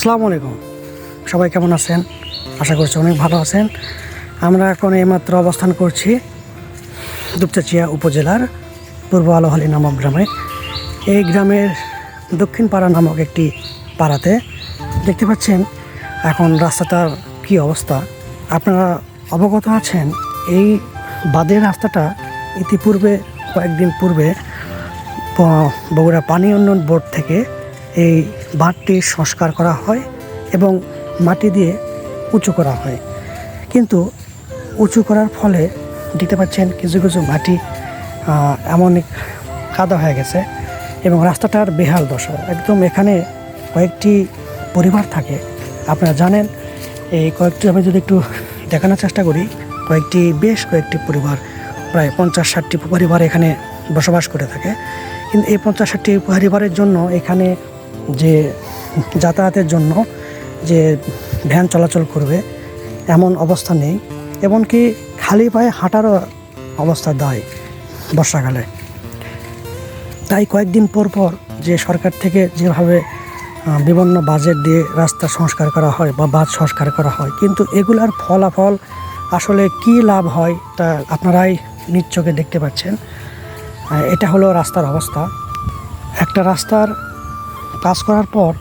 আসসালামু আলাইকুম। সবাই কেমন আছেন? আশা করছি অনেক ভালো আছেন। আমরা এখন এইমাত্র অবস্থান করছি দুপচাচিয়া উপজেলার পূর্ব আলোহালি নামক গ্রামে। এই গ্রামের দক্ষিণ পাড়া নামক একটি পাড়াতে দেখতে পাচ্ছেন এখন রাস্তাটার কি অবস্থা। আপনারা অবগত আছেন, এই বাদের রাস্তাটা ইতিপূর্বে, কয়েকদিন পূর্বে বগুড়া পানি উন্নয়ন বোর্ড থেকে এই বাঁধটি সংস্কার করা হয় এবং মাটি দিয়ে উঁচু করা হয়। কিন্তু উঁচু করার ফলে দেখতে পাচ্ছেন কিছু কিছু মাটি এমন কাদা হয়ে গেছে এবং রাস্তাটার বেহাল দশা। একদম এখানে কয়েকটি পরিবার থাকে। আপনারা জানেন, এই কয়েকটি আমি যদি একটু দেখানোর চেষ্টা করি, কয়েকটি, বেশ কয়েকটি পরিবার, প্রায় পঞ্চাশ ষাটটি পরিবার এখানে বসবাস করে থাকে। কিন্তু এই পঞ্চাশ ষাটটি পরিবারের জন্য এখানে যে যাতায়াতের জন্য যে ভ্যান চলাচল করবে, এমন অবস্থা নেই। এমনকি খালি পায়ে হাঁটারও অবস্থা দায় বর্ষাকালে। তাই কয়েকদিন পর পর যে সরকার থেকে যেভাবে বিভিন্ন বাজেট দিয়ে রাস্তা সংস্কার করা হয় বা বাঁধ সংস্কার করা হয়, কিন্তু এগুলার ফলাফল আসলে কি লাভ হয় তা আপনারাই নিজ চোখে দেখতে পাচ্ছেন। এটা হলো রাস্তার অবস্থা। একটা রাস্তার কাজ করার পর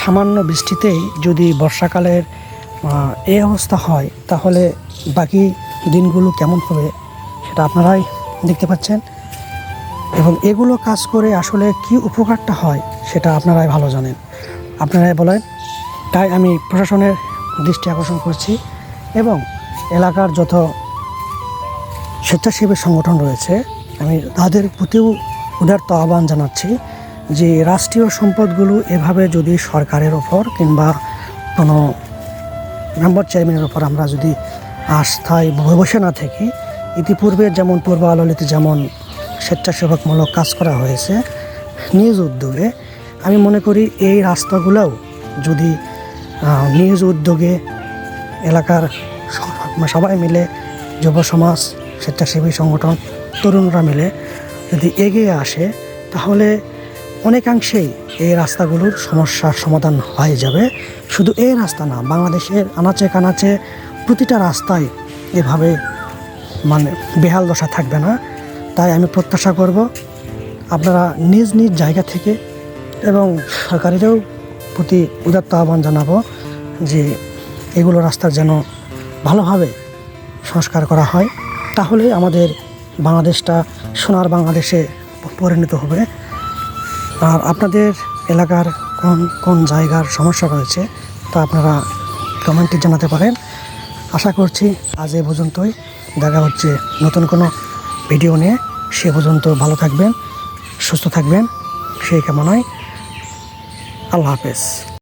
সামান্য বৃষ্টিতেই যদি বর্ষাকালের এই অবস্থা হয়, তাহলে বাকি দিনগুলো কেমন হবে সেটা আপনারাই দেখতে পাচ্ছেন। এবং এগুলো কাজ করে আসলে কি উপকারটা হয় সেটা আপনারাই ভালো জানেন। আপনারাই বলেন, তাই আমি প্রশাসনের দৃষ্টি আকর্ষণ করছি এবং এলাকার যত স্বেচ্ছাসেবী সংগঠন রয়েছে, আমি তাদের প্রতিও উদারত আহ্বান জানাচ্ছি। যে রাষ্ট্রীয় সম্পদগুলো এভাবে যদি সরকারের ওপর কিংবা কোনো মেম্বার চেয়ারম্যানের ওপর আমরা যদি আস্থায় বসে না থাকি, ইতিপূর্বে যেমন পূর্ব আলোলিতে যেমন স্বেচ্ছাসেবকমূলক কাজ করা হয়েছে নিজ উদ্যোগে, আমি মনে করি এই রাস্তাগুলোও যদি নিজ উদ্যোগে এলাকার সবাই মিলে, যুব সমাজ, স্বেচ্ছাসেবী সংগঠন, তরুণরা মিলে যদি এগিয়ে আসে, তাহলে অনেকাংশেই এই রাস্তাগুলোর সমস্যার সমাধান হয়ে যাবে। শুধু এই রাস্তা না, বাংলাদেশের আনাচে কানাচে প্রতিটা রাস্তায় এভাবে মানে বেহাল দশা থাকবে না। তাই আমি প্রত্যাশা করব, আপনারা নিজ নিজ জায়গা থেকে এবং সরকারিরাও প্রতি উদাত্ত আহ্বান জানাব যে এগুলো রাস্তার যেন ভালোভাবে সংস্কার করা হয়। তাহলে আমাদের বাংলাদেশটা সোনার বাংলাদেশে পরিণত হবে। আর আপনাদের এলাকার কোন কোন জায়গার সমস্যা রয়েছে, তা আপনারা কমেন্টে জানাতে পারেন। আশা করছি আজ এ পর্যন্তই। দেখা হচ্ছে নতুন কোনো ভিডিও নিয়ে। সে পর্যন্ত ভালো থাকবেন, সুস্থ থাকবেন। সেই কামনায় আল্লাহ হাফেজ।